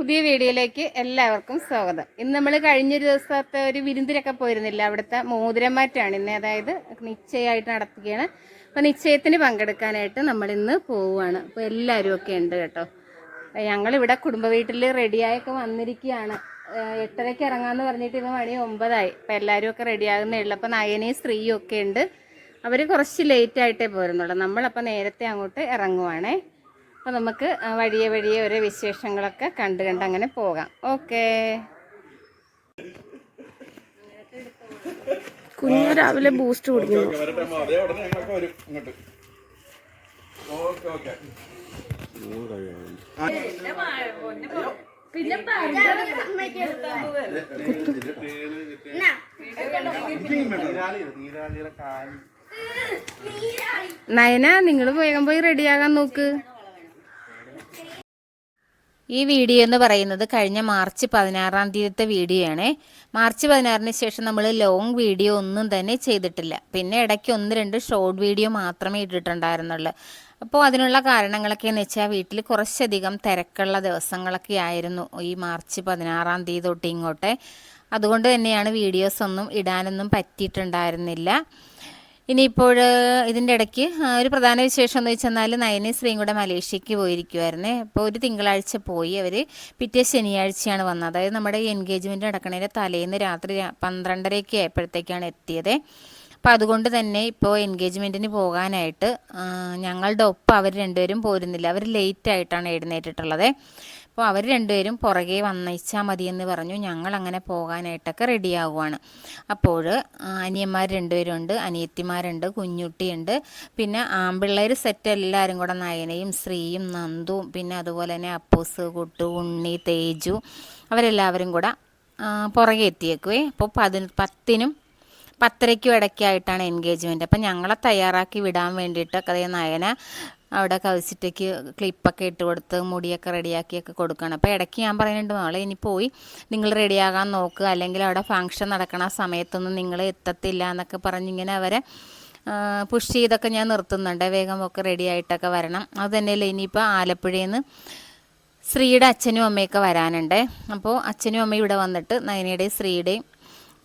പുതിയ വീഡിയോയിലേക്ക് എല്ലാവർക്കും സ്വാഗതം. ഇന്ന് നമ്മൾ കഴിഞ്ഞൊരു ദിവസത്തെ ഒരു വിരുന്നിലൊക്കെ പോയിരുന്നില്ല. അവിടുത്തെ മോതിരമാറ്റാണ് ഇന്ന്. അതായത് നിശ്ചയമായിട്ട് നടത്തുകയാണ്. അപ്പോൾ നിശ്ചയത്തിന് പങ്കെടുക്കാനായിട്ട് നമ്മൾ ഇന്ന് പോവുകയാണ്. അപ്പോൾ എല്ലാവരും ഒക്കെ ഉണ്ട് കേട്ടോ. ഞങ്ങളിവിടെ കുടുംബ വീട്ടിൽ റെഡിയായൊക്കെ വന്നിരിക്കുകയാണ്. എട്ടരയ്ക്ക് ഇറങ്ങാമെന്ന് പറഞ്ഞിട്ട് ഇപ്പോൾ മണി ഒമ്പതായി. അപ്പോൾ എല്ലാവരും ഒക്കെ റെഡിയാകുന്നേ ഉള്ളൂ. അപ്പോൾ നയനയും സ്ത്രീയും ഒക്കെ ഉണ്ട്. അവർ കുറച്ച് ലേറ്റായിട്ടേ പോരുന്നുള്ളൂ. നമ്മളപ്പോൾ നേരത്തെ അങ്ങോട്ട് ഇറങ്ങുവാണേ. അപ്പോൾ നമുക്ക് വഴിയെ വഴിയെ ഓരോ വിശേഷങ്ങളൊക്കെ കണ്ട് കണ്ട് അങ്ങനെ പോകാം. ഓക്കേ. കുഞ്ഞു രാവിലെ ബൂസ്റ്റ് കുടിക്കുന്നു. നയന നിങ്ങൾ വേഗം പോയി റെഡിയാകാൻ നോക്ക്. ഈ വീഡിയോ എന്ന് പറയുന്നത് കഴിഞ്ഞ മാർച്ച് പതിനാറാം തീയതിത്തെ വീഡിയോ ആണ് മാർച്ച് പതിനാറിന് ശേഷം നമ്മൾ ലോങ് വീഡിയോ ഒന്നും തന്നെ ചെയ്തിട്ടില്ല. പിന്നെ ഇടയ്ക്ക് ഒന്ന് രണ്ട് ഷോർട്ട് വീഡിയോ മാത്രമേ ഇട്ടിട്ടുണ്ടായിരുന്നുള്ളൂ. അപ്പോൾ അതിനുള്ള കാരണങ്ങളൊക്കെ എന്ന് വെച്ചാൽ വീട്ടിൽ കുറച്ചധികം തിരക്കുള്ള ദിവസങ്ങളൊക്കെ ആയിരുന്നു ഈ മാർച്ച് പതിനാറാം തീയതി തൊട്ട് ഇങ്ങോട്ടെ. അതുകൊണ്ട് തന്നെയാണ് വീഡിയോസ് ഒന്നും ഇടാനൊന്നും പറ്റിയിട്ടുണ്ടായിരുന്നില്ല. ഇനിയിപ്പോൾ ഇതിന്റെ ഇടയ്ക്ക് ഒരു പ്രധാന വിശേഷം എന്ന് വെച്ചെന്നാൽ നയനെ ശ്രീയും കൂടെ മലേഷ്യക്ക് പോയിരിക്കുമായിരുന്നേ അപ്പോൾ ഒരു തിങ്കളാഴ്ച പോയി അവർ പിറ്റേ ശനിയാഴ്ചയാണ് വന്നത്. അതായത് നമ്മുടെ എൻഗേജ്മെന്റ് നടക്കണതിന്റെ തലേന്ന് രാത്രി പന്ത്രണ്ടരയൊക്കെ ആയപ്പോഴത്തേക്കാണ് എത്തിയത്. അപ്പോൾ അതുകൊണ്ട് തന്നെ ഇപ്പോൾ എൻഗേജ്മെന്റിന് പോകാനായിട്ട് ഞങ്ങളുടെ ഒപ്പം അവർ രണ്ടുപേരും പോരുന്നില്ല. അവർ ലേറ്റ് ആയിട്ടാണ് എഴുന്നേറ്റിട്ടുള്ളത്. അപ്പോൾ അവർ രണ്ടുപേരും പുറകെ വന്നയച്ചാൽ മതിയെന്ന് പറഞ്ഞു. ഞങ്ങൾ അങ്ങനെ പോകാനായിട്ടൊക്കെ റെഡിയാവുകയാണ് അപ്പോൾ അനിയന്മാർ രണ്ടുപേരുണ്ട് അനിയത്തിമാരുണ്ട് കുഞ്ഞുട്ടിയുണ്ട്. പിന്നെ ആമ്പിള്ളേർ സെറ്റ് എല്ലാവരും കൂടെ നയനയും ശ്രീയും നന്ദുവും പിന്നെ അതുപോലെ തന്നെ അപ്പൂസ് കുട്ടു ഉണ്ണി തേജു അവരെല്ലാവരും കൂടെ പുറകെ എത്തിയേക്കുവേ. അപ്പോൾ പതി പത്തിനും പത്തരയ്ക്കും ഇടയ്ക്കായിട്ടാണ് എൻഗേജ്മെന്റ് അപ്പം ഞങ്ങളെ തയ്യാറാക്കി വിടാൻ വേണ്ടിയിട്ട് അതേ നയന അവിടെ കവിച്ചിട്ടേക്ക് ക്ലിപ്പൊക്കെ ഇട്ട് കൊടുത്ത് മുടിയൊക്കെ റെഡിയാക്കിയൊക്കെ കൊടുക്കണം. അപ്പോൾ ഇടയ്ക്ക് ഞാൻ പറയുന്നുണ്ട് മോളെ ഇനി പോയി നിങ്ങൾ റെഡിയാകാൻ നോക്കുക അല്ലെങ്കിൽ അവിടെ ഫംഗ്ഷൻ നടക്കണ സമയത്തൊന്നും നിങ്ങൾ എത്തത്തില്ല എന്നൊക്കെ പറഞ്ഞിങ്ങനെ അവരെ പുഷ് ചെയ്തൊക്കെ ഞാൻ നിർത്തുന്നുണ്ട്. വേഗം ഒക്കെ റെഡി ആയിട്ടൊക്കെ വരണം. അത് തന്നെയല്ലേ ഇനിയിപ്പോൾ ആലപ്പുഴയിൽ നിന്ന് ശ്രീയുടെ അച്ഛനും അമ്മയൊക്കെ വരാനുണ്ട്. അപ്പോൾ അച്ഛനും അമ്മയും ഇവിടെ വന്നിട്ട് നയനയുടെയും ശ്രീയുടെയും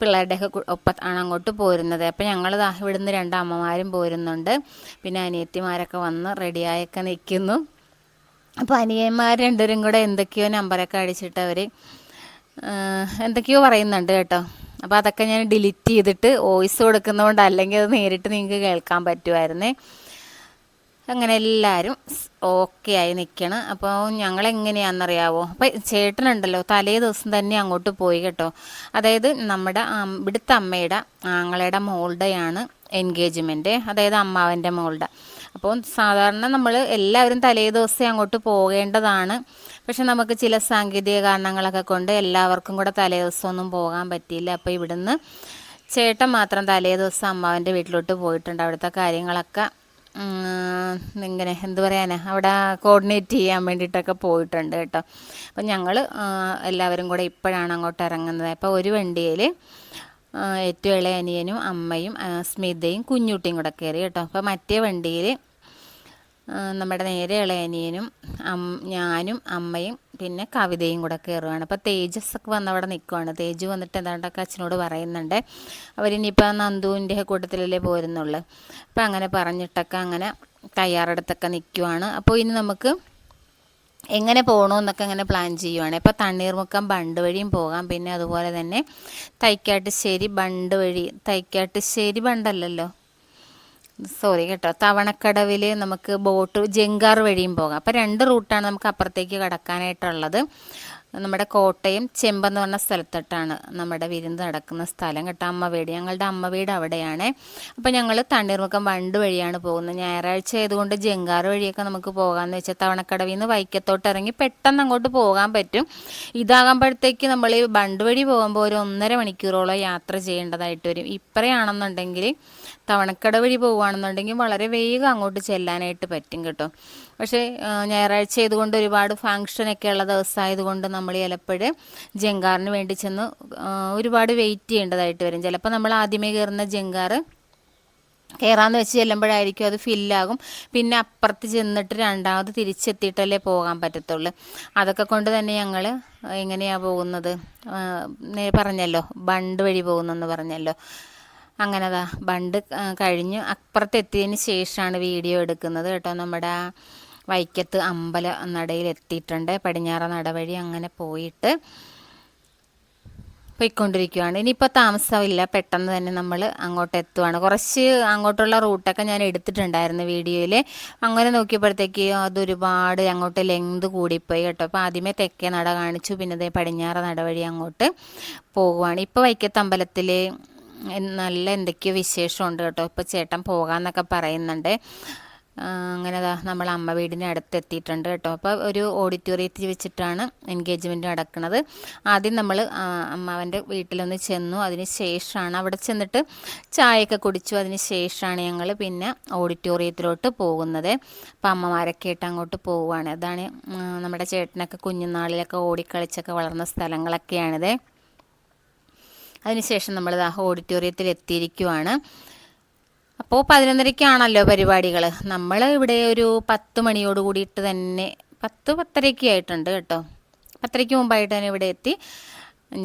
പിള്ളേരുടെയൊക്കെ കു- ഒപ്പത്താണ് അങ്ങോട്ട് പോരുന്നത്. അപ്പോൾ ഞങ്ങൾ ഇവിടുന്ന് രണ്ട് അമ്മമാരും പോരുന്നുണ്ട്. പിന്നെ അനിയത്തിമാരൊക്കെ വന്ന് റെഡിയായൊക്കെ നിൽക്കുന്നു അപ്പോൾ അനിയന്മാർ രണ്ടുപേരും കൂടെ എന്തൊക്കെയോ നമ്പറൊക്കെ അടിച്ചിട്ട് അവർ എന്തൊക്കെയോ പറയുന്നുണ്ട് കേട്ടോ. അപ്പോൾ അതൊക്കെ ഞാൻ ഡിലീറ്റ് ചെയ്തിട്ട് വോയിസ് കൊടുക്കുന്നതുകൊണ്ട് അല്ലെങ്കിൽ അത് നേരിട്ട് നിങ്ങൾക്ക് കേൾക്കാൻ പറ്റുമായിരുന്നേ. അങ്ങനെ എല്ലാവരും ഓക്കെ ആയി നിൽക്കണം അപ്പോൾ ഞങ്ങൾ എങ്ങനെയാണെന്നറിയാവോ അപ്പോൾ ചേട്ടനുണ്ടല്ലോ തലേ ദിവസം തന്നെ അങ്ങോട്ട് പോയി കേട്ടോ. അതായത് നമ്മുടെ ഇവിടുത്തെ അമ്മയുടെ ആങ്ങളയുടെ മോളുടെയാണ് എൻഗേജ്മെന്റ് അതായത് അമ്മാവന്റെ മോളുടെ. അപ്പോൾ സാധാരണ നമ്മൾ എല്ലാവരും തലേ ദിവസം അങ്ങോട്ട് പോകേണ്ടതാണ്. പക്ഷെ നമുക്ക് ചില സാങ്കേതിക കാരണങ്ങളൊക്കെ കൊണ്ട് എല്ലാവർക്കും കൂടെ തലേ ദിവസം ഒന്നും പോകാൻ പറ്റിയില്ല. അപ്പോൾ ഇവിടുന്ന് ചേട്ടൻ മാത്രം തലേ ദിവസം അമ്മാവന്റെ വീട്ടിലോട്ട് പോയിട്ടുണ്ട്. അവിടുത്തെ കാര്യങ്ങളൊക്കെ ഇങ്ങനെ എന്ത് പറയാനാ അവിടെ കോർഡിനേറ്റ് ചെയ്യാൻ വേണ്ടിയിട്ടൊക്കെ പോയിട്ടുണ്ട് കേട്ടോ. അപ്പം ഞങ്ങൾ എല്ലാവരും കൂടെ ഇപ്പോഴാണ് അങ്ങോട്ട് ഇറങ്ങുന്നത്. അപ്പോൾ ഒരു വണ്ടിയിൽ ഏറ്റവും ഇളയ അനിയനും അമ്മയും സ്മിതയും കുഞ്ഞുട്ടിയും കൂടെ കയറി കേട്ടോ. അപ്പോൾ മറ്റേ വണ്ടിയിൽ നമ്മുടെ നേരെ ഇളയനിയനും ഞാനും അമ്മയും പിന്നെ കവിതയും കൂടെ കയറുകയാണ് അപ്പോൾ തേജസ് ഒക്കെ വന്ന് അവിടെ നിൽക്കുവാണ് തേജ് വന്നിട്ട് എന്താണ്ടൊക്കെ അച്ഛനോട് പറയുന്നുണ്ട്. അവരിനിയിപ്പോൾ നന്ദുവിന്റെ കൂട്ടത്തിലല്ലേ പോരുന്നുള്ളു. അപ്പോൾ അങ്ങനെ പറഞ്ഞിട്ടൊക്കെ അങ്ങനെ തയ്യാറെടുത്തൊക്കെ നിൽക്കുവാണ് അപ്പോൾ ഇനി നമുക്ക് എങ്ങനെ പോകണമെന്നൊക്കെ അങ്ങനെ പ്ലാൻ ചെയ്യുവാണ്. ഇപ്പോൾ തണ്ണീർമുക്കം ബണ്ട് വഴിയും പോകാം. പിന്നെ അതുപോലെ തന്നെ തൈക്കാട്ടുശ്ശേരി ബണ്ട് വഴി. തൈക്കാട്ടുശ്ശേരി ബണ്ടല്ലല്ലോ? സോറി കേട്ടോ. തവണക്കടവിൽ നമുക്ക് ബോട്ട് ജങ്കാർ വഴിയും പോകാം. അപ്പോൾ രണ്ട് റൂട്ടാണ് നമുക്ക് അപ്പുറത്തേക്ക് കടക്കാനായിട്ടുള്ളത്. നമ്മുടെ കോട്ടയം ചെമ്പെന്ന് പറഞ്ഞ സ്ഥലത്തോട്ടാണ് നമ്മുടെ വിരുന്ന് നടക്കുന്ന സ്ഥലം കേട്ടോ. അമ്മ വീട്. ഞങ്ങളുടെ അമ്മ വീട് അവിടെയാണ്. അപ്പോൾ ഞങ്ങൾ തണ്ണീർമുക്കം വണ്ട് വഴിയാണ് പോകുന്നത്. ഞായറാഴ്ച ആയതുകൊണ്ട് ജങ്കാർ വഴിയൊക്കെ നമുക്ക് പോകാമെന്ന് വെച്ചാൽ തവണക്കടവിൽ നിന്ന് വൈക്കത്തോട്ട് ഇറങ്ങി പെട്ടെന്ന് അങ്ങോട്ട് പോകാൻ പറ്റും. ഇതാകുമ്പോഴത്തേക്ക് നമ്മൾ ഈ ബണ്ട് വഴി പോകുമ്പോൾ ഒരു ഒന്നര മണിക്കൂറോളം യാത്ര ചെയ്യേണ്ടതായിട്ട് വരും. ഇപ്പറയാണെന്നുണ്ടെങ്കിൽ തവണക്കട വഴി പോവുകയാണെന്നുണ്ടെങ്കിൽ വളരെ വേഗം അങ്ങോട്ട് ചെല്ലാനായിട്ട് പറ്റും കേട്ടോ. പക്ഷേ ഞായറാഴ്ച ആയതുകൊണ്ട് ഒരുപാട് ഫങ്ഷനൊക്കെ ഉള്ള ദിവസമായതുകൊണ്ട് നമ്മൾ ചിലപ്പോഴും ജങ്കാറിന് വേണ്ടി ചെന്ന് ഒരുപാട് വെയിറ്റ് ചെയ്യേണ്ടതായിട്ട് വരും. ചിലപ്പോൾ നമ്മൾ ആദ്യമേ കയറുന്ന ജങ്കാറ് കയറാന്ന് വെച്ച് ചെല്ലുമ്പോഴായിരിക്കും അത് ഫില്ലാകും പിന്നെ അപ്പുറത്ത് ചെന്നിട്ട് രണ്ടാമത് തിരിച്ചെത്തിയിട്ടല്ലേ പോകാൻ പറ്റത്തുള്ളൂ. അതൊക്കെ കൊണ്ട് തന്നെ ഞങ്ങൾ എങ്ങനെയാണ് പോകുന്നത്? പറഞ്ഞല്ലോ ബണ്ട് വഴി പോകുന്നെന്ന് പറഞ്ഞല്ലോ. അങ്ങനെ അതാ ബണ്ട് കഴിഞ്ഞ് അപ്പുറത്തെത്തിയതിന് ശേഷമാണ് വീഡിയോ എടുക്കുന്നത് കേട്ടോ. നമ്മുടെ വൈക്കത്ത് അമ്പല നടയിൽ എത്തിയിട്ടുണ്ട് പടിഞ്ഞാറ നട വഴി അങ്ങനെ പോയിട്ട് പോയിക്കൊണ്ടിരിക്കുകയാണ് ഇനിയിപ്പോൾ താമസമില്ല. പെട്ടെന്ന് തന്നെ നമ്മൾ അങ്ങോട്ട് എത്തുവാണ് കുറച്ച് അങ്ങോട്ടുള്ള റൂട്ടൊക്കെ ഞാൻ എടുത്തിട്ടുണ്ടായിരുന്നു വീഡിയോയിൽ അങ്ങനെ നോക്കിയപ്പോഴത്തേക്ക് അതൊരുപാട് അങ്ങോട്ട് ലെങ്ത് കൂടിപ്പോയി കേട്ടോ. അപ്പോൾ ആദ്യമേ തെക്കേ നട കാണിച്ചു. പിന്നെ അതേ പടിഞ്ഞാറ നട വഴി അങ്ങോട്ട് പോകുവാണ് ഇപ്പോൾ വൈക്കത്ത് അമ്പലത്തിൽ നല്ല എന്തൊക്കെയോ വിശേഷമുണ്ട് കേട്ടോ. ഇപ്പോൾ ചേട്ടൻ പോകാമെന്നൊക്കെ പറയുന്നുണ്ട്. അങ്ങനെ ദാ നമ്മൾ അമ്മ വീടിന്റെ അടുത്ത് എത്തിയിട്ടുണ്ട് കേട്ടോ. അപ്പോൾ ഒരു ഓഡിറ്റോറിയത്തിൽ വെച്ചിട്ടാണ് എൻഗേജ്മെന്റ് നടക്കുന്നത്. ആദ്യം നമ്മൾ അമ്മാവന്റെ വീട്ടിലൊന്ന് ചെന്നു. അതിന് ശേഷമാണ് അവിടെ ചെന്നിട്ട് ചായയൊക്കെ കുടിച്ചു. അതിന് ശേഷമാണ് ഞങ്ങൾ പിന്നെ ഓഡിറ്റോറിയത്തിലോട്ട് പോകുന്നത്. അപ്പോൾ അമ്മമാരൊക്കെ ആയിട്ട് അങ്ങോട്ട് പോവുകയാണ്. അതാണ് നമ്മുടെ ചേട്ടനൊക്കെ കുഞ്ഞുനാളിലൊക്കെ ഓടിക്കളിച്ചൊക്കെ വളർന്ന സ്ഥലങ്ങളൊക്കെയാണിത്. അതിനുശേഷം നമ്മൾ ഓഡിറ്റോറിയത്തിൽ എത്തിയിരിക്കുവാണ് അപ്പോൾ പതിനൊന്നരയ്ക്കാണല്ലോ പരിപാടികൾ നമ്മൾ ഇവിടെ ഒരു പത്ത് മണിയോട് കൂടിയിട്ട് തന്നെ പത്ത് പത്തരയ്ക്ക് ആയിട്ടുണ്ട് കേട്ടോ. പത്തരയ്ക്ക് മുമ്പായിട്ട് തന്നെ ഇവിടെ എത്തി.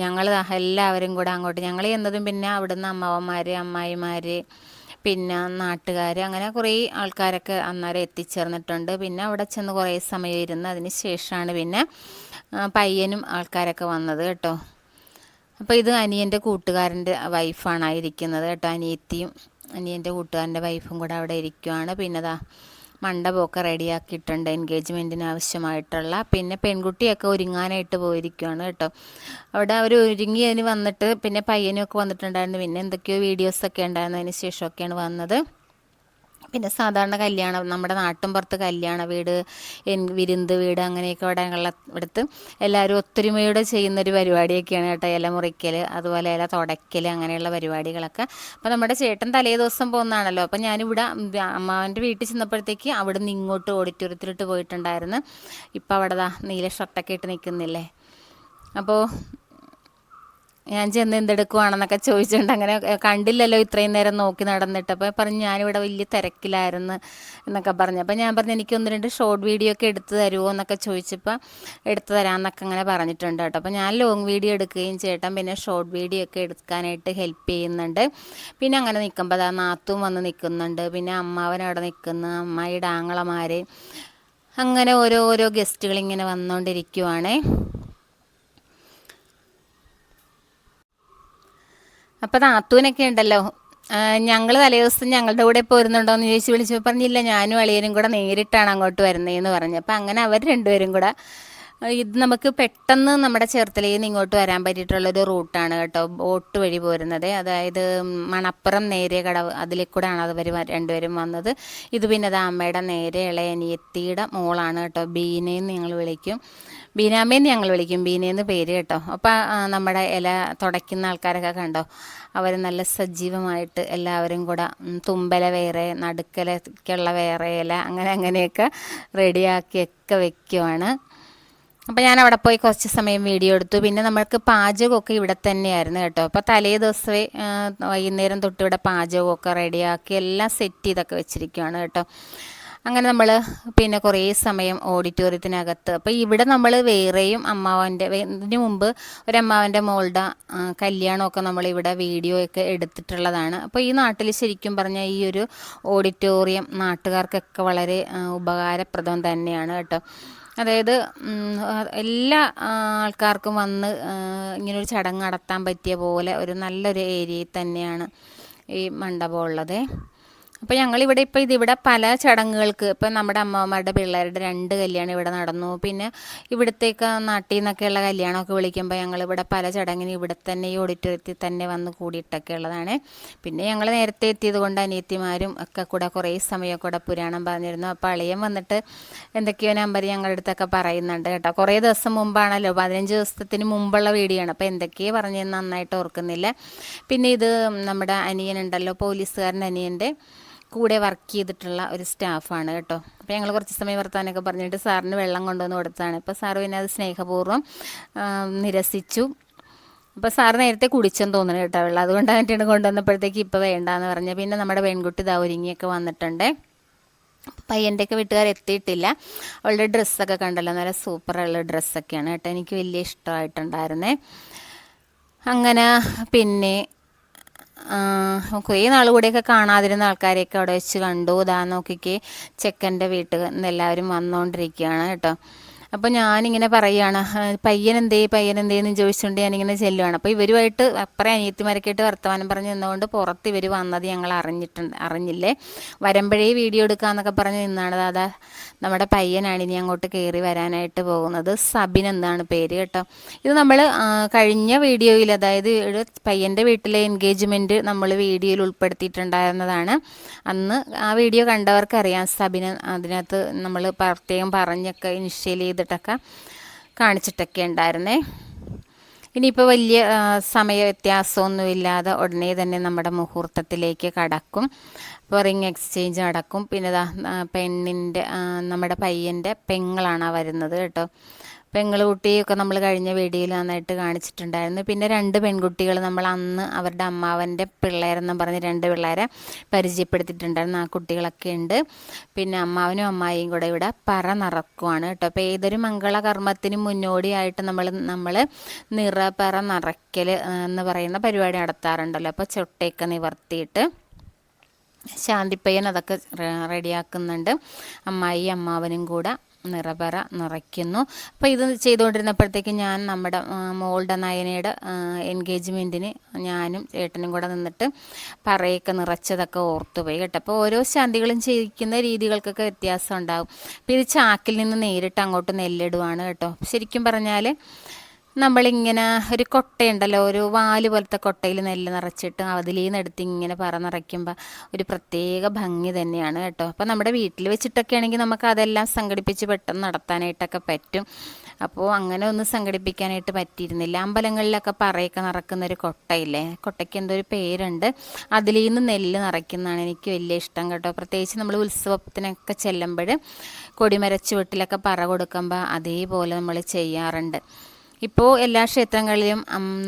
ഞങ്ങൾ എല്ലാവരും കൂടെ അങ്ങോട്ട് ഞങ്ങൾ എന്നതും പിന്നെ അവിടുന്ന് അമ്മാവന്മാർ അമ്മായിമാർ പിന്നെ നാട്ടുകാർ അങ്ങനെ കുറേ ആൾക്കാരൊക്കെ അന്നേരം എത്തിച്ചേർന്നിട്ടുണ്ട്. പിന്നെ അവിടെ ചെന്ന് കുറേ സമയം ഇരുന്ന് അതിന് ശേഷമാണ് പിന്നെ പയ്യനും ആൾക്കാരൊക്കെ വന്നത് കേട്ടോ. അപ്പോൾ ഇത് അനിയന്റെ കൂട്ടുകാരന്റെ വൈഫാണ് ആ ഇരിക്കുന്നത് കേട്ടോ അനിയത്തിയും അനിയന്റെ കൂട്ടുകാരന്റെ വൈഫും കൂടെ അവിടെ ഇരിക്കുവാണ്. പിന്നെ അതാ മണ്ഡപമൊക്കെ റെഡിയാക്കിയിട്ടുണ്ട് എൻഗേജ്മെന്റിന് ആവശ്യമായിട്ടുള്ള. പിന്നെ പെൺകുട്ടിയൊക്കെ ഒരുങ്ങാനായിട്ട് പോയിരിക്കുവാണ് കേട്ടോ. അവിടെ അവർ ഒരുങ്ങി അതിന് വന്നിട്ട് പിന്നെ പയ്യനും ഒക്കെ വന്നിട്ടുണ്ടായിരുന്നു. പിന്നെ എന്തൊക്കെയോ വീഡിയോസൊക്കെ ഉണ്ടായിരുന്നു അതിന് ശേഷമൊക്കെയാണ് വന്നത്. പിന്നെ സാധാരണ കല്യാണം നമ്മുടെ നാട്ടും പുറത്ത് കല്യാണ വീട് വിരുന്ന് വീട് അങ്ങനെയൊക്കെ ഇവിടെ ഉള്ള ഇവിടുത്ത് എല്ലാവരും ഒത്തൊരുമയോടെ ചെയ്യുന്നൊരു പരിപാടിയൊക്കെയാണ് കേട്ടോ ഇല മുറിക്കൽ അതുപോലെ ഇല തുടയ്ക്കൽ അങ്ങനെയുള്ള പരിപാടികളൊക്കെ. അപ്പോൾ നമ്മുടെ ചേട്ടൻ തലേ ദിവസം പോകുന്നതാണല്ലോ. അപ്പോൾ ഞാനിവിടെ അമ്മാവന്റെ വീട്ടിൽ ചെന്നപ്പോഴത്തേക്ക് അവിടെ നിന്ന് ഇങ്ങോട്ട് ഓഡിറ്റോറിയത്തിലിട്ട് പോയിട്ടുണ്ടായിരുന്നു. ഇപ്പോൾ അവിടെ ദാ നീല ഷർട്ടൊക്കെ ഇട്ട് നിൽക്കുന്നില്ലേ? അപ്പോൾ ഞാൻ ചെന്ന് എന്തെടുക്കുവാണെന്നൊക്കെ ചോദിച്ചുകൊണ്ട് അങ്ങനെ കണ്ടില്ലല്ലോ ഇത്രയും നേരം നോക്കി നടന്നിട്ട്. അപ്പോൾ പറഞ്ഞു ഞാനിവിടെ വലിയ തിരക്കിലായിരുന്നു എന്നൊക്കെ പറഞ്ഞു. അപ്പോൾ ഞാൻ പറഞ്ഞു എനിക്ക് ഒന്ന് രണ്ട് ഷോർട്ട് വീഡിയോ ഒക്കെ എടുത്തു തരുമോ എന്നൊക്കെ ചോദിച്ചപ്പോൾ എടുത്തു തരാമെന്നൊക്കെ അങ്ങനെ പറഞ്ഞിട്ടുണ്ട് കേട്ടോ. അപ്പോൾ ഞാൻ ലോങ് വീഡിയോ എടുക്കുകയും ചേട്ടൻ പിന്നെ ഷോർട്ട് വീഡിയോ ഒക്കെ എടുക്കാനായിട്ട് ഹെൽപ്പ് ചെയ്യുന്നുണ്ട്. പിന്നെ അങ്ങനെ നിൽക്കുമ്പോൾ അതാ നാത്തും വന്ന് നിൽക്കുന്നുണ്ട്. പിന്നെ അമ്മാവനവിടെ നിൽക്കുന്നു അമ്മായിയുടെ ആങ്ങളമാർ അങ്ങനെ ഓരോ ഓരോ ഗസ്റ്റുകൾ ഇങ്ങനെ വന്നുകൊണ്ടിരിക്കുവാണേ അപ്പോൾ നാത്തൂനൊക്കെ ഉണ്ടല്ലോ. ഞങ്ങൾ തലേദിവസം ഞങ്ങളുടെ കൂടെ പോരുന്നുണ്ടോ എന്ന് ചോദിച്ച് വിളിച്ചു പറഞ്ഞില്ല ഞാനും അളിയനും കൂടെ നേരിട്ടാണ് അങ്ങോട്ട് വരുന്നതെന്ന് പറഞ്ഞു. അപ്പോൾ അങ്ങനെ അവർ രണ്ടുപേരും കൂടെ ഇത് നമുക്ക് പെട്ടെന്ന് നമ്മുടെ ചേർത്തലയിൽ നിന്ന് ഇങ്ങോട്ട് വരാൻ പറ്റിയിട്ടുള്ളൊരു റൂട്ടാണ് കേട്ടോ ബോട്ട് വഴി പോരുന്നത്. അതായത് മണപ്പുറം നേരെ കടവ് അതിലെ കൂടെയാണ് അവർ രണ്ടുപേരും വന്നത്. ഇത് പിന്നെ അമ്മയുടെ നേരെ ഇളയ മോളാണ് കേട്ടോ ബീനയും നിങ്ങൾ വിളിക്കും. ബീനാമ്മയെന്ന് ഞങ്ങൾ വിളിക്കും. ബീനയെന്ന് പേര് കേട്ടോ. അപ്പോൾ നമ്മുടെ ഇല തുടയ്ക്കുന്ന ആൾക്കാരൊക്കെ കണ്ടോ? അവർ നല്ല സജീവമായിട്ട് എല്ലാവരും കൂടെ തുമ്പല വേറെ നടുക്കലൊക്കെയുള്ള വേറെ ഇല അങ്ങനെ അങ്ങനെയൊക്കെ റെഡിയാക്കിയൊക്കെ വെക്കുവാണ്. അപ്പോൾ ഞാൻ അവിടെ പോയി കുറച്ച് സമയം വീഡിയോ എടുത്തു. പിന്നെ നമ്മൾക്ക് പാചകമൊക്കെ ഇവിടെ തന്നെയായിരുന്നു കേട്ടോ. അപ്പോൾ തലേ ദിവസമേ വൈകുന്നേരം തൊട്ട് ഇവിടെ പാചകമൊക്കെ റെഡിയാക്കി എല്ലാം സെറ്റ് ചെയ്തൊക്കെ വെച്ചിരിക്കുവാണ് കേട്ടോ. അങ്ങനെ നമ്മൾ പിന്നെ കുറേ സമയം ഓഡിറ്റോറിയത്തിനകത്ത്. അപ്പോൾ ഇവിടെ നമ്മൾ വേറെയും അമ്മാവന്റെ ഇതിന് മുമ്പ് ഒരു അമ്മാവന്റെ മോളുടെ കല്യാണമൊക്കെ നമ്മളിവിടെ വീഡിയോ ഒക്കെ എടുത്തിട്ടുള്ളതാണ്. അപ്പോൾ ഈ നാട്ടിൽ ശരിക്കും പറഞ്ഞാൽ ഈ ഒരു ഓഡിറ്റോറിയം നാട്ടുകാർക്കൊക്കെ വളരെ ഉപകാരപ്രദം തന്നെയാണ് കേട്ടോ. അതായത് എല്ലാ ആൾക്കാർക്കും വന്ന് ഇങ്ങനൊരു ചടങ്ങ് നടത്താൻ പറ്റിയ പോലെ ഒരു നല്ലൊരു ഏരിയയിൽ തന്നെയാണ് ഈ മണ്ഡപം ഉള്ളത്. അപ്പോൾ ഞങ്ങളിവിടെ ഇപ്പോൾ ഇതിവിടെ പല ചടങ്ങുകൾക്ക് ഇപ്പം നമ്മുടെ അമ്മമാരുടെ പിള്ളേരുടെ രണ്ട് കല്യാണം ഇവിടെ നടന്നു. പിന്നെ ഇവിടത്തേക്ക് നാട്ടിൽ നിന്നൊക്കെയുള്ള കല്യാണമൊക്കെ വിളിക്കുമ്പോൾ ഞങ്ങളിവിടെ പല ചടങ്ങിന് ഇവിടെ തന്നെ ഈ ഓഡിറ്റോറിയത്തിൽ തന്നെ വന്ന് കൂടിയിട്ടൊക്കെ ഉള്ളതാണ്. പിന്നെ ഞങ്ങൾ നേരത്തെ എത്തിയത് കൊണ്ട് അനിയത്തിമാരും ഒക്കെ കൂടെ കുറേ സമയമൊക്കെ കൂടെ പുരാണം പറഞ്ഞിരുന്നു. അപ്പോൾ അളിയൻ വന്നിട്ട് എന്തൊക്കെയോ നമ്പർ ഞങ്ങളുടെ അടുത്തൊക്കെ പറയുന്നുണ്ട് കേട്ടോ. കുറേ ദിവസം മുമ്പാണല്ലോ പതിനഞ്ച് ദിവസത്തിന് മുമ്പുള്ള വീഡിയോ ആണ് അപ്പോൾ എന്തൊക്കെയോ പറഞ്ഞതെന്ന് നന്നായിട്ട് ഓർക്കുന്നില്ല. പിന്നെ ഇത് നമ്മുടെ അനിയനുണ്ടല്ലോ പോലീസുകാരൻ അനിയന്റെ കൂടെ വർക്ക് ചെയ്തിട്ടുള്ള ഒരു സ്റ്റാഫാണ് കേട്ടോ. അപ്പോൾ ഞങ്ങൾ കുറച്ച് സമയം വർത്താനൊക്കെ പറഞ്ഞിട്ട് സാറിന് വെള്ളം കൊണ്ടുവന്ന് കൊടുത്തതാണ്. അപ്പോൾ സാറ് പിന്നെ അത് സ്നേഹപൂർവം നിരസിച്ചു. അപ്പോൾ സാർ നേരത്തെ കുടിച്ചെന്ന് തോന്നുന്നു കേട്ടോ വെള്ളം. അതുകൊണ്ടായിട്ടാണ് കൊണ്ടുവന്നപ്പോഴത്തേക്ക് ഇപ്പോൾ വേണ്ടാന്ന് പറഞ്ഞു. പിന്നെ നമ്മുടെ പെൺകുട്ടി ഇതാ ഒരുങ്ങിയൊക്കെ വന്നിട്ടുണ്ട്. പയ്യന്റെയൊക്കെ വീട്ടുകാർ എത്തിയിട്ടില്ല. അവളുടെ ഡ്രസ്സൊക്കെ കണ്ടല്ലോ. നല്ല സൂപ്പറുള്ള ഡ്രസ്സൊക്കെയാണ് കേട്ടോ. എനിക്ക് വലിയ ഇഷ്ടമായിട്ടുണ്ടായിരുന്നേ. അങ്ങനെ പിന്നെ കുറേ നാൾ കൂടെയൊക്കെ കാണാതിരുന്ന ആൾക്കാരെയൊക്കെ അവിടെ വെച്ച് കണ്ടു. ഇതാ നോക്കിക്ക് ചെക്കന്റെ വീട്ടിൽ നിന്ന് എല്ലാവരും വന്നുകൊണ്ടിരിക്കുകയാണ് കേട്ടോ. അപ്പോൾ ഞാനിങ്ങനെ പറയുകയാണ് പയ്യനെന്തേ പയ്യനെന്തേന്ന് ചോദിച്ചുകൊണ്ട് ഞാനിങ്ങനെ ചെല്ലുവാണ്. അപ്പോൾ ഇവരുമായിട്ട് അപ്പറേ അനിയത്തിമാരൊക്കെ ആയിട്ട് വർത്തമാനം പറഞ്ഞ് നിന്നുകൊണ്ട് പുറത്ത് ഇവർ വന്നത് ഞങ്ങൾ അറിഞ്ഞിട്ടുണ്ട് അറിഞ്ഞില്ലേ? വരുമ്പോഴേ വീഡിയോ എടുക്കാമെന്നൊക്കെ പറഞ്ഞ് നിന്നാണ് അതാ നമ്മുടെ പയ്യനാണ് ഇനി അങ്ങോട്ട് കയറി വരാനായിട്ട് പോകുന്നത്. സബിൻ എന്നാണ് പേര് കേട്ടോ. ഇത് നമ്മൾ കഴിഞ്ഞ വീഡിയോയിൽ അതായത് പയ്യന്റെ വീട്ടിലെ എൻഗേജ്മെന്റ് നമ്മൾ വീഡിയോയിൽ ഉൾപ്പെടുത്തിയിട്ടുണ്ടായിരുന്നതാണ്. അന്ന് ആ വീഡിയോ കണ്ടവർക്കറിയാം സബിന് അതിനകത്ത് നമ്മൾ പ്രത്യേകം പറഞ്ഞൊക്കെ ഇനിഷ്യൽ ചെയ്തിട്ടൊക്കെ കാണിച്ചിട്ടൊക്കെ ഉണ്ടായിരുന്നേ. ഇനിയിപ്പോൾ വലിയ സമയ വ്യത്യാസമൊന്നുമില്ലാതെ ഉടനെ തന്നെ നമ്മുടെ മുഹൂർത്തത്തിലേക്ക് കടക്കും. ഇപ്പോൾ റിങ് എക്സ്ചേഞ്ച് നടക്കും. പിന്നെ പെണ്ണിന്റെ നമ്മുടെ പയ്യന്റെ പെങ്ങളാണ് വരുന്നത് കേട്ടോ. പെങ്ങൾ കുട്ടിയൊക്കെ നമ്മൾ കഴിഞ്ഞ വീഡിയോയിൽ നന്നായിട്ട് കാണിച്ചിട്ടുണ്ടായിരുന്നു. പിന്നെ രണ്ട് പെൺകുട്ടികൾ നമ്മൾ അന്ന് അവരുടെ അമ്മാവന്റെ പിള്ളേരെന്നും പറഞ്ഞ് രണ്ട് പിള്ളേരെ പരിചയപ്പെടുത്തിയിട്ടുണ്ടായിരുന്നു. ആ കുട്ടികളൊക്കെ ഉണ്ട്. പിന്നെ അമ്മാവനും അമ്മായിയും കൂടെ ഇവിടെ പറ നിറക്കുവാണ് കേട്ടോ. അപ്പോൾ ഏതൊരു മംഗളകർമ്മത്തിന് മുന്നോടിയായിട്ട് നമ്മൾ നമ്മൾ നിറ പറ നിറയ്ക്കൽ എന്ന് പറയുന്ന പരിപാടി നടത്താറുണ്ടല്ലോ. അപ്പോൾ ചൊട്ടയൊക്കെ നിവർത്തിയിട്ട് ശാന്തിപ്പയ്യൻ അതൊക്കെ റെഡിയാക്കുന്നുണ്ട്. അമ്മായി അമ്മാവനും കൂടെ നിറപറ നിറയ്ക്കുന്നു. അപ്പോൾ ഇത് ചെയ്തുകൊണ്ടിരുന്നപ്പോഴത്തേക്ക് ഞാൻ നമ്മുടെ മോളുടെ നയനയുടെ എൻഗേജ്മെന്റിന് ഞാനും ചേട്ടനും കൂടെ നിന്നിട്ട് പറയൊക്കെ നിറച്ചതൊക്കെ ഓർത്തുപോയി കേട്ടോ. അപ്പോൾ ഓരോ ശാന്തികളും ചെയ്യിക്കുന്ന രീതികൾക്കൊക്കെ വ്യത്യാസം ഉണ്ടാകും അപ്പോൾ ഇത് ചാക്കിൽ നിന്ന് നേരിട്ട് അങ്ങോട്ട് നെല്ലിടുവാണ് കേട്ടോ. ശരിക്കും പറഞ്ഞാൽ നമ്മളിങ്ങനെ ഒരു കൊട്ടയുണ്ടല്ലോ ഒരു വാൽ പോലത്തെ കൊട്ടയിൽ നെല്ല് നിറച്ചിട്ട് അതിൽ എടുത്ത് ഇങ്ങനെ പറ നിറയ്ക്കുമ്പോൾ ഒരു പ്രത്യേക ഭംഗി തന്നെയാണ് കേട്ടോ. അപ്പോൾ നമ്മുടെ വീട്ടിൽ വെച്ചിട്ടൊക്കെ ആണെങ്കിൽ നമുക്ക് അതെല്ലാം സംഘടിപ്പിച്ച് പെട്ടെന്ന് നടത്താനായിട്ടൊക്കെ പറ്റും. അപ്പോൾ അങ്ങനെ ഒന്നും സംഘടിപ്പിക്കാനായിട്ട് പറ്റിയിരുന്നില്ല. അമ്പലങ്ങളിലൊക്കെ പറയൊക്കെ നിറക്കുന്ന ഒരു കൊട്ടയില്ലേ കൊട്ടയ്ക്ക് എന്തോ ഒരു പേരുണ്ട്. അതിൽ നിന്ന് നെല്ല് നിറയ്ക്കുന്നതാണ് എനിക്ക് വലിയ ഇഷ്ടം കേട്ടോ. പ്രത്യേകിച്ച് നമ്മൾ ഉത്സവത്തിനൊക്കെ ചെല്ലുമ്പോൾ കൊടിമരച്ചുവട്ടിലൊക്കെ പറ കൊടുക്കുമ്പോൾ അതേപോലെ നമ്മൾ ചെയ്യാറുണ്ട്. ഇപ്പോൾ എല്ലാ ക്ഷേത്രങ്ങളിലും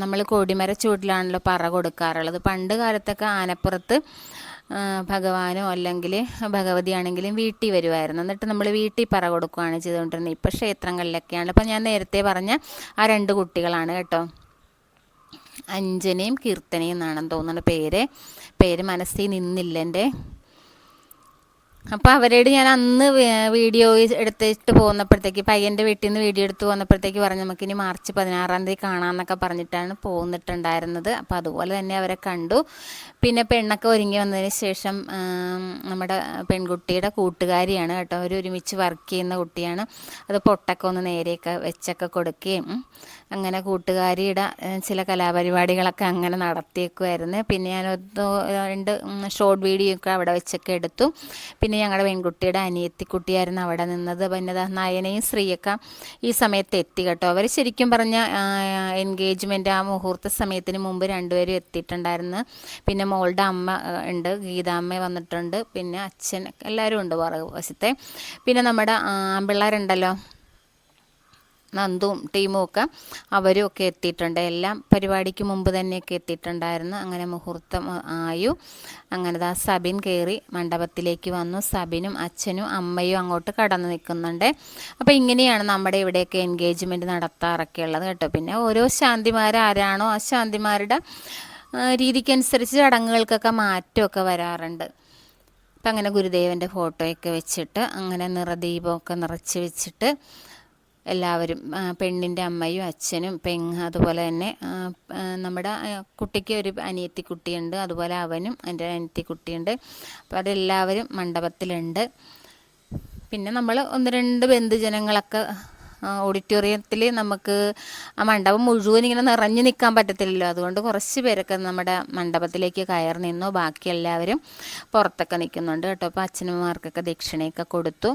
നമ്മൾ കോടിമര ചൂട്ടിലാണല്ലോ പറ കൊടുക്കാറുള്ളത്. പണ്ട് കാലത്തൊക്കെ ആനപ്പുറത്ത് ഭഗവാനോ അല്ലെങ്കിൽ ഭഗവതിയാണെങ്കിലും വീട്ടിൽ വരുമായിരുന്നു എന്നിട്ട് നമ്മൾ വീട്ടിൽ പറ കൊടുക്കുകയാണ് ചെയ്തുകൊണ്ടിരുന്നത്. ഇപ്പോൾ ക്ഷേത്രങ്ങളിലൊക്കെയാണ്. അപ്പോൾ ഞാൻ നേരത്തെ പറഞ്ഞ ആ രണ്ട് കുട്ടികളാണ് കേട്ടോ. അഞ്ജനയും കീർത്തനയും എന്നാണെന്ന് തോന്നുന്നു പേര്. പേര് മനസ്സിൽ നിന്നില്ല എന്റെ. അപ്പോൾ അവരോട് ഞാൻ അന്ന് വീഡിയോ എടുത്തിട്ട് പോകുന്നപ്പോഴത്തേക്ക് പയ്യന്റെ വീട്ടിൽ നിന്ന് വീഡിയോ എടുത്ത് പോകുന്നപ്പോഴത്തേക്ക് പറഞ്ഞു നമുക്ക് ഇനി മാർച്ച് പതിനാറാം തീയതി കാണാമെന്നൊക്കെ പറഞ്ഞിട്ടാണ് പോന്നിട്ടുണ്ടായിരുന്നത്. അപ്പോൾ അതുപോലെ തന്നെ അവരെ കണ്ടു. പിന്നെ പെണ്ണൊക്കെ ഒരുങ്ങി വന്നതിന് ശേഷം നമ്മുടെ പെൺകുട്ടിയുടെ കൂട്ടുകാരിയാണ് കേട്ടോ. അവർ ഒരുമിച്ച് വർക്ക് ചെയ്യുന്ന കുട്ടിയാണ്. അത് പൊട്ടൊക്കെ ഒന്ന് നേരെയൊക്കെ വെച്ചൊക്കെ കൊടുക്കുകയും അങ്ങനെ കൂട്ടുകാരിയുടെ ചില കലാപരിപാടികളൊക്കെ അങ്ങനെ നടത്തിയേക്കുമായിരുന്നു പിന്നെ ഞാൻ രണ്ട് ഷോർട്ട് വീഡിയോ ഒക്കെ അവിടെ വെച്ചൊക്കെ എടുത്തു. പിന്നെ ഞങ്ങളുടെ പെൺകുട്ടിയുടെ അനിയത്തിക്കുട്ടിയായിരുന്നു അവിടെ നിന്നത്. പിന്നെ നയനയും ശ്രീയൊക്കെ ഈ സമയത്ത് എത്തി കേട്ടോ. അവർ ശരിക്കും പറഞ്ഞ എൻഗേജ്മെന്റ് ആ മുഹൂർത്ത സമയത്തിന് മുമ്പ് രണ്ടുപേരും എത്തിയിട്ടുണ്ടായിരുന്നു. പിന്നെ മോളുടെ അമ്മ ഉണ്ട് ഗീതാമ്മ വന്നിട്ടുണ്ട്. പിന്നെ അച്ഛൻ എല്ലാവരും ഉണ്ട് പുറകു വശത്തെ പിന്നെ നമ്മുടെ ആ, നന്ദുവും ടീമും ഒക്കെ അവരും ഒക്കെ എത്തിയിട്ടുണ്ട്. എല്ലാം പരിപാടിക്ക് മുമ്പ് തന്നെയൊക്കെ എത്തിയിട്ടുണ്ടായിരുന്നു. അങ്ങനെ മുഹൂർത്തം ആയു. അങ്ങനെ ദാ സബിൻ കയറി മണ്ഡപത്തിലേക്ക് വന്നു. സബിനും അച്ഛനും അമ്മയും അങ്ങോട്ട് കടന്നു നിൽക്കുന്നുണ്ട്. അപ്പോൾ ഇങ്ങനെയാണ് നമ്മുടെ ഇവിടെയൊക്കെ എൻഗേജ്മെന്റ് നടത്താറൊക്കെ ഉള്ളത് കേട്ടോ. പിന്നെ ഓരോ ശാന്തിമാർ ആരാണോ ആ ശാന്തിമാരുടെ രീതിക്കനുസരിച്ച് ചടങ്ങുകൾക്കൊക്കെ മാറ്റമൊക്കെ വരാറുണ്ട്. അപ്പം അങ്ങനെ ഗുരുദേവന്റെ ഫോട്ടോയൊക്കെ വെച്ചിട്ട് അങ്ങനെ നിറദീപമൊക്കെ നിറച്ച് വെച്ചിട്ട് എല്ലാവരും പെണ്ണിന്റെ അമ്മയും അച്ഛനും പെങ്ങ് അതുപോലെ തന്നെ നമ്മുടെ കുട്ടിക്ക് ഒരു അനിയത്തി കുട്ടിയുണ്ട് അതുപോലെ അവനും എന്റെ അനിയത്തി കുട്ടിയുണ്ട് അപ്പോൾ അതെല്ലാവരും മണ്ഡപത്തിലുണ്ട്. പിന്നെ നമ്മൾ ഒന്ന് രണ്ട് ബന്ധുജനങ്ങളൊക്കെ ഓഡിറ്റോറിയത്തിൽ നമുക്ക് ആ മണ്ഡപം മുഴുവൻ ഇങ്ങനെ നിറഞ്ഞു നിൽക്കാൻ പറ്റത്തില്ലല്ലോ. അതുകൊണ്ട് കുറച്ച് പേരൊക്കെ നമ്മുടെ മണ്ഡപത്തിലേക്ക് കയറി നിന്നു. ബാക്കി എല്ലാവരും പുറത്തൊക്കെ നിൽക്കുന്നുണ്ട് കേട്ടോ. അപ്പോൾ അച്ഛനമ്മമാർക്കൊക്കെ ദക്ഷിണയൊക്കെ കൊടുത്തു.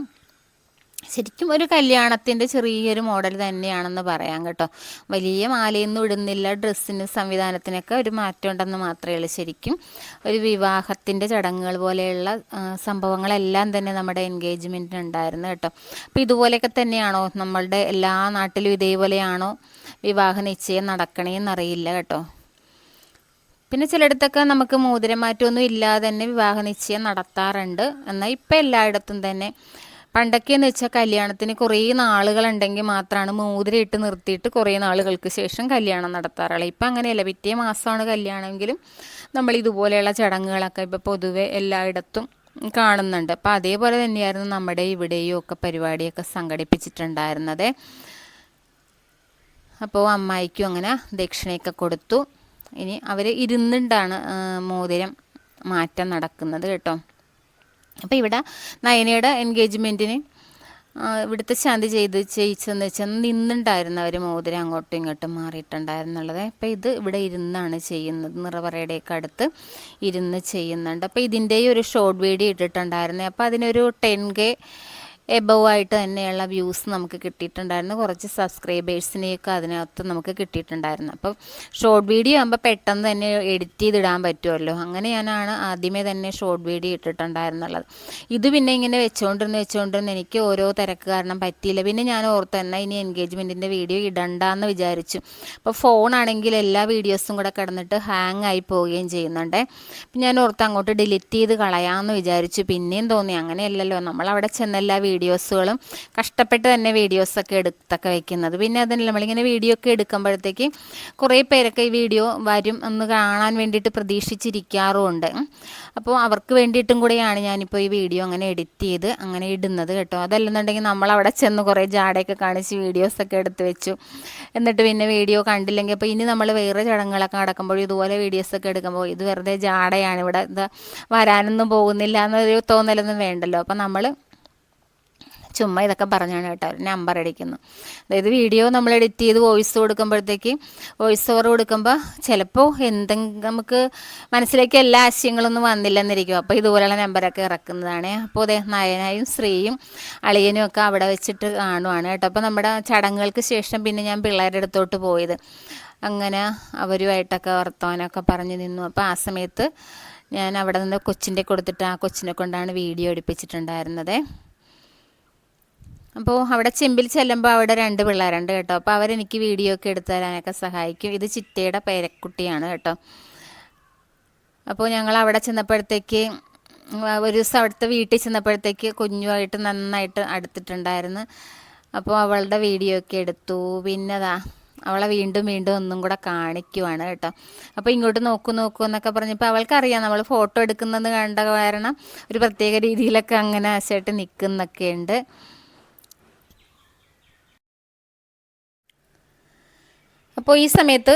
ശരിക്കും ഒരു കല്യാണത്തിന്റെ ചെറിയൊരു മോഡൽ തന്നെയാണെന്ന് പറയാം കേട്ടോ. വലിയ മാലയൊന്നും ഇടുന്നില്ല ഡ്രസ്സിന് സംവിധാനത്തിനൊക്കെ ഒരു മാറ്റം ഉണ്ടെന്ന് മാത്രമേ ഉള്ളൂ ശരിക്കും. ഒരു വിവാഹത്തിന്റെ ചടങ്ങുകൾ പോലെയുള്ള സംഭവങ്ങളെല്ലാം തന്നെ നമ്മുടെ എൻഗേജ്മെന്റിന് ഉണ്ടായിരുന്നു കേട്ടോ. അപ്പോൾ ഇതുപോലെയൊക്കെ തന്നെയാണോ? നമ്മളുടെ എല്ലാ നാട്ടിലും ഇതേപോലെയാണോ വിവാഹ നിശ്ചയം നടക്കണേന്നറിയില്ല കേട്ടോ. പിന്നെ ചിലയിടത്തൊക്കെ നമുക്ക് മോതിരം മാറ്റമൊന്നും ഇല്ലാതെ തന്നെ വിവാഹ നിശ്ചയം നടത്താറുണ്ട്. എന്നാൽ ഇപ്പം എല്ലായിടത്തും തന്നെ പണ്ടൊക്കെ എന്ന് വെച്ചാൽ കല്യാണത്തിന് കുറേ നാളുകളുണ്ടെങ്കിൽ മാത്രമാണ് മോതിരം ഇട്ട് നിർത്തിയിട്ട് കുറേ നാളുകൾക്ക് ശേഷം കല്യാണം നടത്താറുള്ളത് ഇപ്പം അങ്ങനെയല്ല. പിറ്റേ മാസമാണ് കല്യാണമെങ്കിലും നമ്മൾ ഇതുപോലെയുള്ള ചടങ്ങുകളൊക്കെ ഇപ്പോൾ പൊതുവെ എല്ലായിടത്തും കാണുന്നുണ്ട്. അപ്പോൾ അതേപോലെ തന്നെയായിരുന്നു നമ്മുടെ ഇവിടെയും ഒക്കെ പരിപാടിയൊക്കെ സംഘടിപ്പിച്ചിട്ടുണ്ടായിരുന്നത്. അപ്പോൾ അമ്മായിക്കും അങ്ങനെ ദക്ഷിണയൊക്കെ കൊടുത്തു. ഇനി അവർ ഇരുന്നിട്ടാണ് ആ, മോതിരം മാറ്റം നടക്കുന്നത് കേട്ടോ. അപ്പോൾ ഇവിടെ നയനയുടെ എൻഗേജ്മെന്റിന് ഇവിടുത്തെ ശാന്തി ചെയ്ത് ചെയ്യിച്ചെന്ന് വെച്ചാൽ നിന്നുണ്ടായിരുന്നു അവർ മോതിരം അങ്ങോട്ടും ഇങ്ങോട്ടും മാറിയിട്ടുണ്ടായിരുന്നുള്ളത്. അപ്പോൾ ഇത് ഇവിടെ ഇരുന്നാണ് ചെയ്യുന്നത്. നിറവറയുടെയൊക്കെ അടുത്ത് ഇരുന്ന് ചെയ്യുന്നുണ്ട്. അപ്പോൾ ഇതിന്റെയും ഒരു ഷോർട്ട് വീഡിയോ ഇട്ടിട്ടുണ്ടായിരുന്നു. അപ്പോൾ അതിനൊരു ടെൻ കെ എബവ് ആയിട്ട് തന്നെയുള്ള വ്യൂസ് നമുക്ക് കിട്ടിയിട്ടുണ്ടായിരുന്നു. കുറച്ച് സബ്സ്ക്രൈബേഴ്സിനെയൊക്കെ അതിനകത്ത് നമുക്ക് കിട്ടിയിട്ടുണ്ടായിരുന്നു. അപ്പം ഷോർട്ട് വീഡിയോ ആകുമ്പോൾ പെട്ടെന്ന് തന്നെ എഡിറ്റ് ചെയ്തിടാൻ പറ്റുമല്ലോ അങ്ങനെ ഞാനാണ് ആദ്യമേ തന്നെ ഷോർട്ട് വീഡിയോ ഇട്ടിട്ടുണ്ടായിരുന്നുള്ളത്. ഇത് പിന്നെ ഇങ്ങനെ വെച്ചുകൊണ്ടിരുന്ന് വെച്ചുകൊണ്ടിരുന്ന് എനിക്ക് ഓരോ തിരക്ക് കാരണം പറ്റിയില്ല. പിന്നെ ഞാൻ ഓർത്ത് തന്നെ ഇനി എൻഗേജ്മെന്റിന്റെ വീഡിയോ ഇടണ്ടെന്ന് വിചാരിച്ചു. അപ്പോൾ ഫോണാണെങ്കിൽ എല്ലാ വീഡിയോസും കൂടെ കിടന്നിട്ട് ഹാങ് ആയി പോവുകയും ചെയ്യുന്നുണ്ട്. ഞാൻ ഓർത്ത് അങ്ങോട്ട് ഡിലീറ്റ് ചെയ്ത് കളയാമെന്ന് വിചാരിച്ചു. പിന്നെയും തോന്നി. അങ്ങനെയല്ലല്ലോ. നമ്മൾ അവിടെ ചെന്ന എല്ലാ വീഡിയോസുകളും കഷ്ടപ്പെട്ട് തന്നെ വീഡിയോസൊക്കെ എടുത്തൊക്കെ വെക്കുന്നത്. പിന്നെ അതല്ല നമ്മളിങ്ങനെ വീഡിയോ ഒക്കെ എടുക്കുമ്പോഴത്തേക്ക് കുറേ പേരൊക്കെ ഈ വീഡിയോ വരും എന്ന് കാണാൻ വേണ്ടിയിട്ട് പ്രതീക്ഷിച്ചിരിക്കാറുമുണ്ട്. അപ്പോൾ അവർക്ക് വേണ്ടിയിട്ടും കൂടെയാണ് ഞാനിപ്പോൾ ഈ വീഡിയോ അങ്ങനെ എഡിറ്റ് ചെയ്ത് അങ്ങനെ ഇടുന്നത് കേട്ടോ. അതല്ലെന്നുണ്ടെങ്കിൽ നമ്മൾ അവിടെ ചെന്ന് കുറേ ജാടയൊക്കെ കാണിച്ച് വീഡിയോസൊക്കെ എടുത്ത് വെച്ചു. എന്നിട്ട് പിന്നെ വീഡിയോ കണ്ടില്ലെങ്കിൽ അപ്പോൾ ഇനി നമ്മൾ വേറെ ചടങ്ങുകളൊക്കെ നടക്കുമ്പോൾ ഇതുപോലെ വീഡിയോസൊക്കെ എടുക്കുമ്പോൾ ഇത് വെറുതെ ജാടയാണ് ഇവിടെ ഇത് വരാനൊന്നും പോകുന്നില്ല എന്നൊരു തോന്നലൊന്നും വേണ്ടല്ലോ. അപ്പോൾ നമ്മൾ ചുമ്മാ ഇതൊക്കെ പറഞ്ഞാണ് കേട്ടോ നമ്പർ അടിക്കുന്നു അതായത് വീഡിയോ നമ്മൾ എഡിറ്റ് ചെയ്ത് വോയിസ് കൊടുക്കുമ്പോഴത്തേക്ക് വോയിസ് ഓവർ കൊടുക്കുമ്പോൾ ചിലപ്പോൾ എന്തെങ്കിലും നമുക്ക് മനസ്സിലേക്ക് എല്ലാ ആശയങ്ങളൊന്നും വന്നില്ലെന്നിരിക്കും. അപ്പോൾ ഇതുപോലെയുള്ള നമ്പറൊക്കെ ഇറക്കുന്നതാണ്. അപ്പോൾ അതെ നയനായും ശ്രീയും അളിയനും ഒക്കെ അവിടെ വെച്ചിട്ട് കാണുവാണ് കേട്ടോ. അപ്പോൾ നമ്മുടെ ചടങ്ങുകൾക്ക് ശേഷം പിന്നെ ഞാൻ പിള്ളേരുടെ അടുത്തോട്ട് പോയത്. അങ്ങനെ അവരുമായിട്ടൊക്കെ വർത്തമാനമൊക്കെ പറഞ്ഞു നിന്നു. അപ്പോൾ ആ സമയത്ത് ഞാൻ അവിടെ നിന്ന് കൊച്ചിന്റെ കൊടുത്തിട്ട് ആ കൊച്ചിനെ കൊണ്ടാണ് വീഡിയോ എടുപ്പിച്ചിട്ടുണ്ടായിരുന്നത്. അപ്പോൾ അവിടെ ചെമ്പിൽ ചെല്ലുമ്പോൾ അവിടെ രണ്ട് പിള്ളേരുണ്ട് കേട്ടോ. അപ്പോൾ അവരെനിക്ക് വീഡിയോ ഒക്കെ എടുത്തു തരാനൊക്കെ സഹായിക്കും. ഇത് ചിറ്റയുടെ പേരക്കുട്ടിയാണ് കേട്ടോ. അപ്പോൾ ഞങ്ങൾ അവിടെ ചെന്നപ്പോഴത്തേക്ക് ഒരു ദിവസം അവിടുത്തെ വീട്ടിൽ ചെന്നപ്പോഴത്തേക്ക് കുഞ്ഞുമായിട്ട് നന്നായിട്ട് അടുത്തിട്ടുണ്ടായിരുന്നു. അപ്പോൾ അവളുടെ വീഡിയോ ഒക്കെ എടുത്തു. പിന്നെതാ അവളെ വീണ്ടും വീണ്ടും ഒന്നും കൂടെ കാണിക്കുവാണ് കേട്ടോ. അപ്പോൾ ഇങ്ങോട്ട് നോക്കൂ നോക്കൂ എന്നൊക്കെ പറഞ്ഞപ്പോൾ അവൾക്കറിയാം നമ്മൾ ഫോട്ടോ എടുക്കുന്നത് കണ്ട കാരണം ഒരു പ്രത്യേക രീതിയിലൊക്കെ അങ്ങനെ ആശയായിട്ട് നിൽക്കുന്നൊക്കെ ഉണ്ട് അപ്പോൾ ഈ സമയത്ത്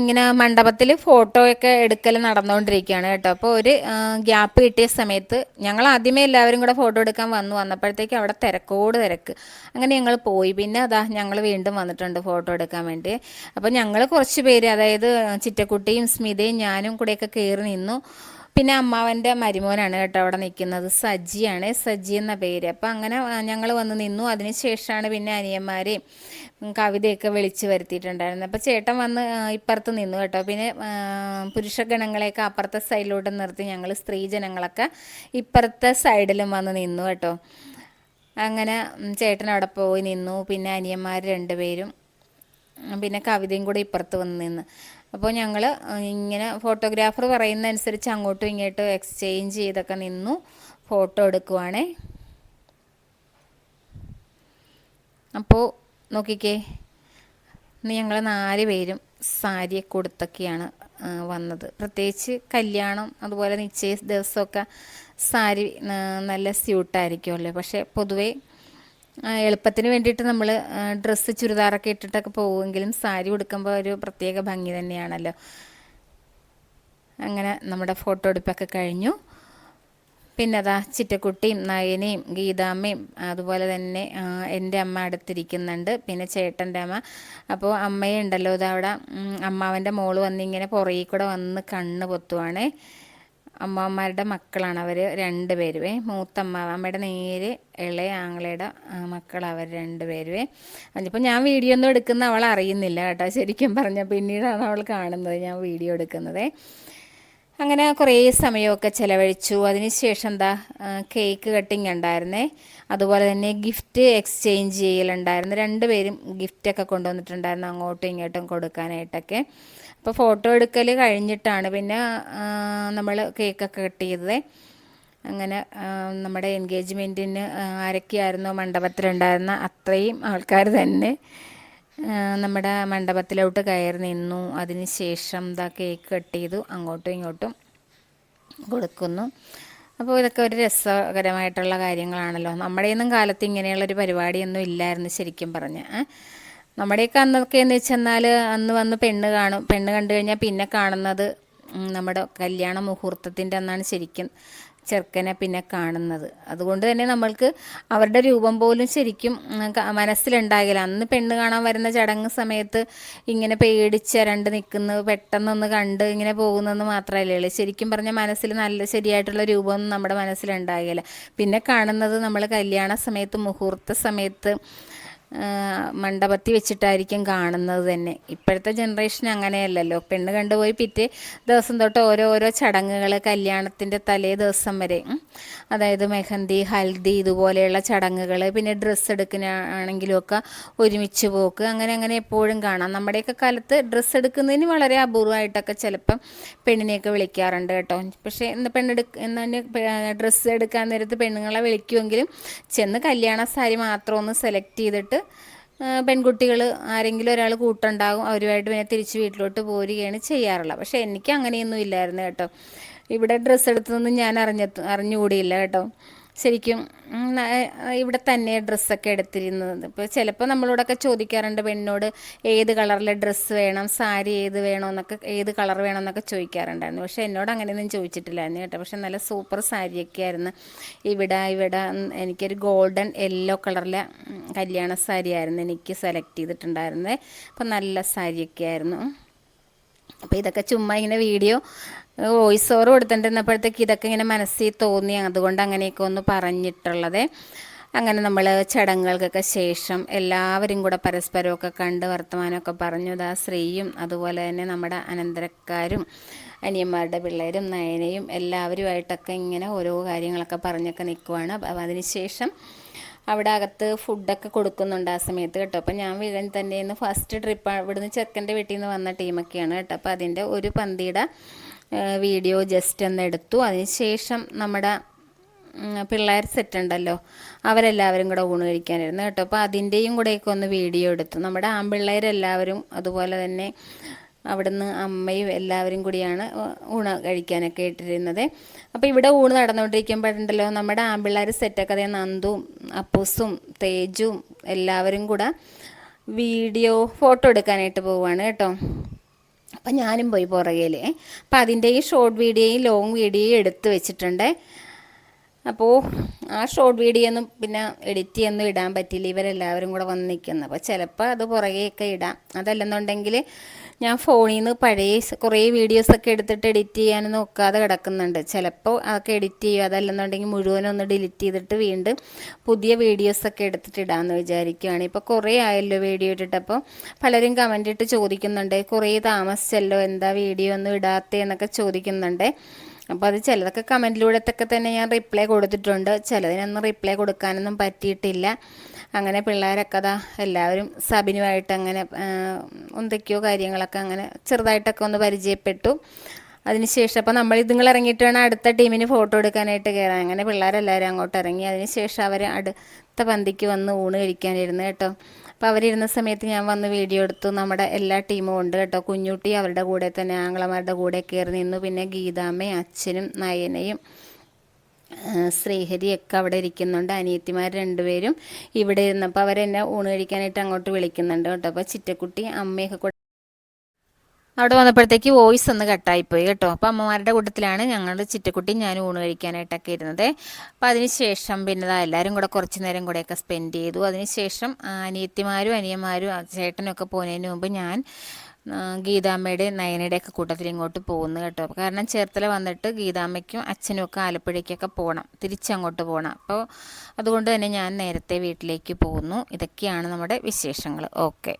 ഇങ്ങനെ മണ്ഡപത്തിൽ ഫോട്ടോയൊക്കെ എടുക്കൽ നടന്നുകൊണ്ടിരിക്കുകയാണ് കേട്ടോ. അപ്പോൾ ഒരു ഗ്യാപ്പ് കിട്ടിയ സമയത്ത് ഞങ്ങൾ ആദ്യമേ എല്ലാവരും കൂടെ ഫോട്ടോ എടുക്കാൻ വന്നു. വന്നപ്പോഴത്തേക്ക് അവിടെ തിരക്കോട് തിരക്ക്. അങ്ങനെ ഞങ്ങൾ പോയി. പിന്നെ അതാ ഞങ്ങൾ വീണ്ടും വന്നിട്ടുണ്ട് ഫോട്ടോ എടുക്കാൻ വേണ്ടി. അപ്പോൾ ഞങ്ങൾ കുറച്ച് പേര് അതായത് ചിറ്റക്കുട്ടിയും സ്മിതയും ഞാനും കൂടെയൊക്കെ കയറി നിന്നു. പിന്നെ അമ്മാവന്റെ മരുമോനാണ് കേട്ടോ അവിടെ നിൽക്കുന്നത്. സജിയാണ്. സജി എന്ന പേര്. അപ്പം അങ്ങനെ ഞങ്ങൾ വന്ന് നിന്നു. അതിന് ശേഷമാണ് പിന്നെ അനിയന്മാരെയും കവിതയൊക്കെ വിളിച്ച് വരുത്തിയിട്ടുണ്ടായിരുന്നത്. അപ്പോൾ ചേട്ടൻ വന്ന് ഇപ്പുറത്ത് നിന്നു കേട്ടോ. പിന്നെ പുരുഷഗണങ്ങളെയൊക്കെ അപ്പുറത്തെ സൈഡിലോട്ട് നിർത്തി ഞങ്ങൾ സ്ത്രീ ജനങ്ങളൊക്കെ ഇപ്പുറത്തെ സൈഡിലും വന്ന് നിന്നു കേട്ടോ. അങ്ങനെ ചേട്ടൻ അവിടെ പോയി നിന്നു. പിന്നെ അനിയന്മാർ രണ്ടുപേരും പിന്നെ കവിതയും കൂടെ ഇപ്പുറത്ത് വന്ന് നിന്ന്. അപ്പോൾ ഞങ്ങൾ ഇങ്ങനെ ഫോട്ടോഗ്രാഫർ പറയുന്ന അനുസരിച്ച് അങ്ങോട്ടും ഇങ്ങോട്ടും എക്സ്ചേഞ്ച് ചെയ്തൊക്കെ നിന്നു. ഫോട്ടോ എടുക്കുവാണേ. അപ്പോൾ നോക്കിക്കേ ഇന്ന് ഞങ്ങൾ നാല് പേരും സാരിയൊക്കെ കൊടുത്തൊക്കെയാണ് വന്നത്. പ്രത്യേകിച്ച് കല്യാണം അതുപോലെ നിശ്ചയ ദിവസമൊക്കെ സാരി നല്ല സ്യൂട്ടായിരിക്കുമല്ലോ പക്ഷേ പൊതുവേ എളുപ്പത്തിന് വേണ്ടിയിട്ട് നമ്മൾ ഡ്രസ്സ് ചുരിദാറൊക്കെ ഇട്ടിട്ടൊക്കെ പോവുമെങ്കിലും സാരി ഉടുക്കുമ്പോൾ ഒരു പ്രത്യേക ഭംഗി തന്നെയാണല്ലോ. അങ്ങനെ നമ്മുടെ ഫോട്ടോ എടുപ്പൊക്കെ കഴിഞ്ഞു. പിന്നെ അതാ ചിറ്റക്കുട്ടിയും നയനയും ഗീതാമ്മയും അതുപോലെ തന്നെ എന്റെ അമ്മ അടുത്തിരിക്കുന്നുണ്ട്. പിന്നെ ചേട്ടന്റെ അമ്മ. അപ്പോൾ അമ്മയുണ്ടല്ലോ ഇതവിടെ അമ്മാവന്റെ മോൾ വന്നിങ്ങനെ പുറകിൽ കൂടെ വന്ന് കണ്ണ് പൊത്തുവാണേ. അമ്മാവന്മാരുടെ മക്കളാണ് അവർ രണ്ട് പേരുവേ. മൂത്ത അമ്മാവ അമ്മയുടെ നേരെ ഇളയ ആങ്ങളയുടെ മക്കൾ അവർ രണ്ട് പേരുവേ. അതിപ്പോൾ ഞാൻ വീഡിയോ ഒന്നും എടുക്കുന്ന അവൾ അറിയുന്നില്ല കേട്ടോ. ശരിക്കും പറഞ്ഞാൽ പിന്നീടാണ് അവൾ കാണുന്നത് ഞാൻ വീഡിയോ എടുക്കുന്നത്. അങ്ങനെ കുറേ സമയമൊക്കെ ചിലവഴിച്ചു. അതിനുശേഷം എന്താ കേക്ക് കട്ടിങ് ഉണ്ടായിരുന്നേ. അതുപോലെ തന്നെ ഗിഫ്റ്റ് എക്സ്ചേഞ്ച് ചെയ്യലുണ്ടായിരുന്നു. രണ്ടുപേരും ഗിഫ്റ്റൊക്കെ കൊണ്ടുവന്നിട്ടുണ്ടായിരുന്നു അങ്ങോട്ടും ഇങ്ങോട്ടും കൊടുക്കാനായിട്ടൊക്കെ. അപ്പോൾ ഫോട്ടോ എടുക്കൽ കഴിഞ്ഞിട്ടാണ് പിന്നെ നമ്മൾ കേക്കൊക്കെ കട്ട് ചെയ്തത് അങ്ങനെ നമ്മുടെ എൻഗേജ്മെന്റിന് ആരൊക്കെയായിരുന്നു മണ്ഡപത്തിലുണ്ടായിരുന്ന അത്രയും ആൾക്കാർ തന്നെ നമ്മുടെ മണ്ഡപത്തിലോട്ട് കയറി നിന്നു. അതിന് ശേഷം ഇതാ കേക്ക് കട്ട് ചെയ്തു അങ്ങോട്ടും ഇങ്ങോട്ടും കൊടുക്കുന്നു. അപ്പോൾ ഇതൊക്കെ ഒരു രസകരമായിട്ടുള്ള കാര്യങ്ങളാണല്ലോ. നമ്മുടെയൊന്നും കാലത്ത് ഇങ്ങനെയുള്ളൊരു പരിപാടിയൊന്നും ഇല്ലായിരുന്നു ശരിക്കും പറഞ്ഞ്. നമ്മുടെയൊക്കെ അന്നൊക്കെ എന്ന് വെച്ചെന്നാൽ അന്ന് വന്ന് പെണ്ണ് കാണും. പെണ്ണ് കണ്ടു കഴിഞ്ഞാൽ പിന്നെ കാണുന്നത് നമ്മുടെ കല്യാണ മുഹൂർത്തത്തിന്റെ അന്നാണ് ശരിക്കും ചെറുക്കനെ പിന്നെ കാണുന്നത്. അതുകൊണ്ട് തന്നെ നമ്മൾക്ക് അവരുടെ രൂപം പോലും ശരിക്കും മനസ്സിലുണ്ടാകില്ല. അന്ന് പെണ്ണ് കാണാൻ വരുന്ന ചടങ്ങ് സമയത്ത് ഇങ്ങനെ പേടിച്ച രണ്ട് നിൽക്കുന്നത് പെട്ടെന്നൊന്ന് കണ്ട് ഇങ്ങനെ പോകുന്നതെന്ന് മാത്രമല്ലേ ഉള്ളൂ. ശരിക്കും പറഞ്ഞാൽ മനസ്സിൽ നല്ല ശരിയായിട്ടുള്ള രൂപമൊന്നും നമ്മുടെ മനസ്സിലുണ്ടാകില്ല. പിന്നെ കാണുന്നത് നമ്മൾ കല്യാണ സമയത്ത് മുഹൂർത്ത സമയത്ത് മണ്ഡപത്തിൽ വെച്ചിട്ടായിരിക്കും കാണുന്നത് തന്നെ. ഇപ്പോഴത്തെ ജനറേഷൻ അങ്ങനെയല്ലല്ലോ. പെണ്ണ് കണ്ടുപോയി പിറ്റേ ദിവസം തൊട്ട് ഓരോ ഓരോ ചടങ്ങുകൾ കല്യാണത്തിന്റെ തലേ ദിവസം വരെ. അതായത് മെഹന്തി ഹൽദി ഇതുപോലെയുള്ള ചടങ്ങുകൾ പിന്നെ ഡ്രസ്സ് എടുക്കുന്നാണെങ്കിലും ഒക്കെ ഒരുമിച്ച് പോക്ക്. അങ്ങനെ അങ്ങനെ എപ്പോഴും കാണാം. നമ്മുടെയൊക്കെ കാലത്ത് ഡ്രസ്സ് എടുക്കുന്നതിന് വളരെ അപൂർവമായിട്ടൊക്കെ ചിലപ്പം പെണ്ണിനെയൊക്കെ വിളിക്കാറുണ്ട് കേട്ടോ. പക്ഷേ ഇന്ന് പെണ്ണെടുക്ക എന്നെ ഡ്രസ്സ് എടുക്കാൻ നേരത്ത് പെണ്ണുങ്ങളെ വിളിക്കുമെങ്കിലും ചെന്ന് കല്യാണ സാരി മാത്രം ഒന്ന് സെലക്ട് ചെയ്തിട്ട് പെൺകുട്ടികൾ ആരെങ്കിലും ഒരാൾ കൂട്ടുണ്ടാകും അവരുമായിട്ട് പിന്നെ തിരിച്ച് വീട്ടിലോട്ട് പോരുകയാണ് ചെയ്യാറുള്ളത്. പക്ഷേ എനിക്ക് അങ്ങനെയൊന്നും ഇല്ലായിരുന്നു കേട്ടോ. ഇവിടെ ഡ്രസ്സ് എടുത്തതൊന്നും ഞാൻ അറിഞ്ഞ അറിഞ്ഞുകൂടിയില്ല കേട്ടോ. ശരിക്കും ഇവിടെ തന്നെ ഡ്രസ്സൊക്കെ എടുത്തിരുന്നത്. ഇപ്പോൾ ചിലപ്പോൾ നമ്മളോടൊക്കെ ചോദിക്കാറുണ്ട് പെണ്ണോട് ഏത് കളറിലെ ഡ്രസ്സ് വേണം? സാരി ഏത് വേണമെന്നൊക്കെ ഏത് കളർ വേണമെന്നൊക്കെ ചോദിക്കാറുണ്ടായിരുന്നു. പക്ഷേ എന്നോട് അങ്ങനെയൊന്നും ചോദിച്ചിട്ടില്ലായിരുന്നു കേട്ടോ. പക്ഷെ നല്ല സൂപ്പർ സാരിയൊക്കെ ആയിരുന്നു. ഇവിടെ ഇവിടെ എനിക്കൊരു ഗോൾഡൻ യെല്ലോ കളറിലെ കല്യാണ സാരി ആയിരുന്നു എനിക്ക് സെലക്ട് ചെയ്തിട്ടുണ്ടായിരുന്നത്. അപ്പം നല്ല സാരിയൊക്കെ ആയിരുന്നു. അപ്പോൾ ഇതൊക്കെ ചുമ്മാ ഇങ്ങനെ വീഡിയോ വോയിസ് ഓവർ കൊടുത്തിട്ടിരുന്നപ്പോഴത്തേക്ക് ഇതൊക്കെ ഇങ്ങനെ മനസ്സിൽ തോന്നി. അതുകൊണ്ട് അങ്ങനെയൊക്കെ ഒന്ന് പറഞ്ഞിട്ടുള്ളത്. അങ്ങനെ നമ്മൾ ചടങ്ങുകൾക്കൊക്കെ ശേഷം എല്ലാവരും കൂടെ പരസ്പരമൊക്കെ കണ്ട് വർത്തമാനമൊക്കെ പറഞ്ഞു. ദാ ശ്രീയും അതുപോലെ തന്നെ നമ്മുടെ അനന്തരക്കാരും അനിയന്മാരുടെ പിള്ളേരും നയനയും എല്ലാവരുമായിട്ടൊക്കെ ഇങ്ങനെ ഓരോ കാര്യങ്ങളൊക്കെ പറഞ്ഞൊക്കെ നിൽക്കുവാണ് അപ്പം അതിനുശേഷം അവിടെ അകത്ത് ഫുഡൊക്കെ കൊടുക്കുന്നുണ്ട് ആ സമയത്ത് കേട്ടോ. അപ്പം ഞാൻ വീഴൻ തന്നെന്ന് ഫസ്റ്റ് ട്രിപ്പ് ഇവിടുന്ന് ചെക്കന്റെ വീട്ടിൽ നിന്ന് വന്ന ടീമൊക്കെയാണ് കേട്ടോ. അപ്പോൾ അതിന്റെ ഒരു പന്തിയുടെ വീഡിയോ ജസ്റ്റ് ഒന്ന് എടുത്തു. അതിനുശേഷം നമ്മുടെ പിള്ളേർ സെറ്റ് ഉണ്ടല്ലോ അവരെല്ലാവരും കൂടെ ഊണ് കഴിക്കാനിരുന്നു കേട്ടോ. അപ്പോൾ അതിന്റെയും കൂടെയൊക്കെ ഒന്ന് വീഡിയോ എടുത്തു. നമ്മുടെ ആൺപിള്ളേരെല്ലാവരും അതുപോലെ തന്നെ അവിടുന്ന് അമ്മയും എല്ലാവരും കൂടിയാണ് ഊണ് കഴിക്കാനൊക്കെ ഇട്ടിരുന്നത്. അപ്പോൾ ഇവിടെ ഊണ് നടന്നുകൊണ്ടിരിക്കുമ്പോഴുണ്ടല്ലോ നമ്മുടെ ആൺപിള്ളേർ സെറ്റൊക്കെ അതേ നന്ദും അപ്പൂസും തേജും എല്ലാവരും കൂടെ വീഡിയോ ഫോട്ടോ എടുക്കാനായിട്ട് പോവുകയാണ് കേട്ടോ. അപ്പം ഞാനും പോയി പുറകിൽ അപ്പം അതിന്റെ ഈ ഷോർട്ട് വീഡിയോയും ലോങ് വീഡിയോയും എടുത്ത് വെച്ചിട്ടുണ്ട്. അപ്പോൾ ആ ഷോർട്ട് വീഡിയോ ഒന്നും പിന്നെ എഡിറ്റ് ചെയ്യൊന്നും ഇടാൻ പറ്റില്ല. ഇവരെല്ലാവരും കൂടെ വന്ന് നിൽക്കുന്നത് അപ്പോൾ ചിലപ്പോൾ അത് പുറകെയൊക്കെ ഇടാം. അതല്ലെന്നുണ്ടെങ്കിൽ ഞാൻ ഫോണിൽ നിന്ന് പഴയ കുറേ വീഡിയോസൊക്കെ എടുത്തിട്ട് എഡിറ്റ് ചെയ്യാൻ നോക്കാതെ കിടക്കുന്നുണ്ട്. ചിലപ്പോൾ അതൊക്കെ എഡിറ്റ് ചെയ്യും. അതല്ലെന്നുണ്ടെങ്കിൽ മുഴുവനൊന്ന് ഡിലീറ്റ് ചെയ്തിട്ട് വീണ്ടും പുതിയ വീഡിയോസൊക്കെ എടുത്തിട്ട് ഇടാമെന്ന് വിചാരിക്കുകയാണ് ഇപ്പോൾ കുറേ ആയല്ലോ വീഡിയോ ഇട്ടിട്ടപ്പോൾ പലരും കമന്റ് ഇട്ട് ചോദിക്കുന്നുണ്ട്. കുറേ താമസിച്ചല്ലോ എന്താ വീഡിയോ ഒന്നും ഇടാത്തേ എന്നൊക്കെ ചോദിക്കുന്നുണ്ട്. അപ്പോൾ അത് ചിലതൊക്കെ കമന്റിലൂടെത്തൊക്കെ തന്നെ ഞാൻ റിപ്ലൈ കൊടുത്തിട്ടുണ്ട്. ചിലതിനൊന്നും റിപ്ലൈ കൊടുക്കാനൊന്നും പറ്റിയിട്ടില്ല. അങ്ങനെ പിള്ളേരൊക്കെ അതാ എല്ലാവരും സബിനുമായിട്ട് അങ്ങനെ എന്തൊക്കെയോ കാര്യങ്ങളൊക്കെ അങ്ങനെ ചെറുതായിട്ടൊക്കെ ഒന്ന് പരിചയപ്പെട്ടു. അതിനുശേഷം അപ്പോൾ നമ്മൾ ഇതുങ്ങൾ ഇറങ്ങിയിട്ട് വേണം അടുത്ത ടീമിന് ഫോട്ടോ എടുക്കാനായിട്ട് കയറാൻ അങ്ങനെ പിള്ളേരെല്ലാവരും അങ്ങോട്ട് ഇറങ്ങി. അതിനുശേഷം അവർ അടുത്ത പന്തിക്ക് വന്ന് ഊണ് കഴിക്കാനിരുന്നു കേട്ടോ. അപ്പോൾ അവരിരുന്ന സമയത്ത് ഞാൻ വന്ന് വീഡിയോ എടുത്തു. നമ്മുടെ എല്ലാ ടീമും ഉണ്ട് കേട്ടോ. കുഞ്ഞുട്ടി അവരുടെ കൂടെ തന്നെ ആങ്ങളമാരുടെ കൂടെ കയറി നിന്നു. പിന്നെ ഗീതാമ്മയും അച്ഛനും നയനയും ശ്രീഹരിയൊക്കെ അവിടെ ഇരിക്കുന്നുണ്ട്. അനിയത്തിമാർ രണ്ടുപേരും ഇവിടെ ഇരുന്നപ്പോൾ അവരെന്നെ ഊണ് കഴിക്കാനായിട്ട് അങ്ങോട്ട് വിളിക്കുന്നുണ്ട് കേട്ടോ. അപ്പോൾ ചിറ്റക്കുട്ടി അമ്മയൊക്കെ അവിടെ വന്നപ്പോഴത്തേക്ക് വോയിസ് ഒന്ന് കട്ടായിപ്പോയി കേട്ടോ. അപ്പോൾ അമ്മമാരുടെ കൂട്ടത്തിലാണ് ഞങ്ങളുടെ ചിറ്റക്കുട്ടി ഞാൻ ഊണ് കഴിക്കാനായിട്ടൊക്കെ ഇരുന്നത്. അപ്പോൾ അതിനുശേഷം പിന്നെ എല്ലാവരും കൂടെ കുറച്ച് നേരം കൂടെയൊക്കെ സ്പെൻഡ് ചെയ്തു. അതിനുശേഷം അനിയത്തിമാരും അനിയന്മാരും ചേട്ടനൊക്കെ പോകുന്നതിന് മുമ്പ് ഞാൻ ഗീതാമ്മയുടെ നയനയുടെ ഒക്കെ കൂട്ടത്തിൽ ഇങ്ങോട്ട് പോകുന്നു കേട്ടോ. കാരണം ചേർത്തല വന്നിട്ട് ഗീതാമ്മയ്ക്കും അച്ഛനും ഒക്കെ ആലപ്പുഴയ്ക്കൊക്കെ പോകണം തിരിച്ചങ്ങോട്ട് പോകണം അപ്പോൾ അതുകൊണ്ട് തന്നെ ഞാൻ നേരത്തെ വീട്ടിലേക്ക് പോകുന്നു. ഇതൊക്കെയാണ് നമ്മുടെ വിശേഷങ്ങൾ. ഓക്കെ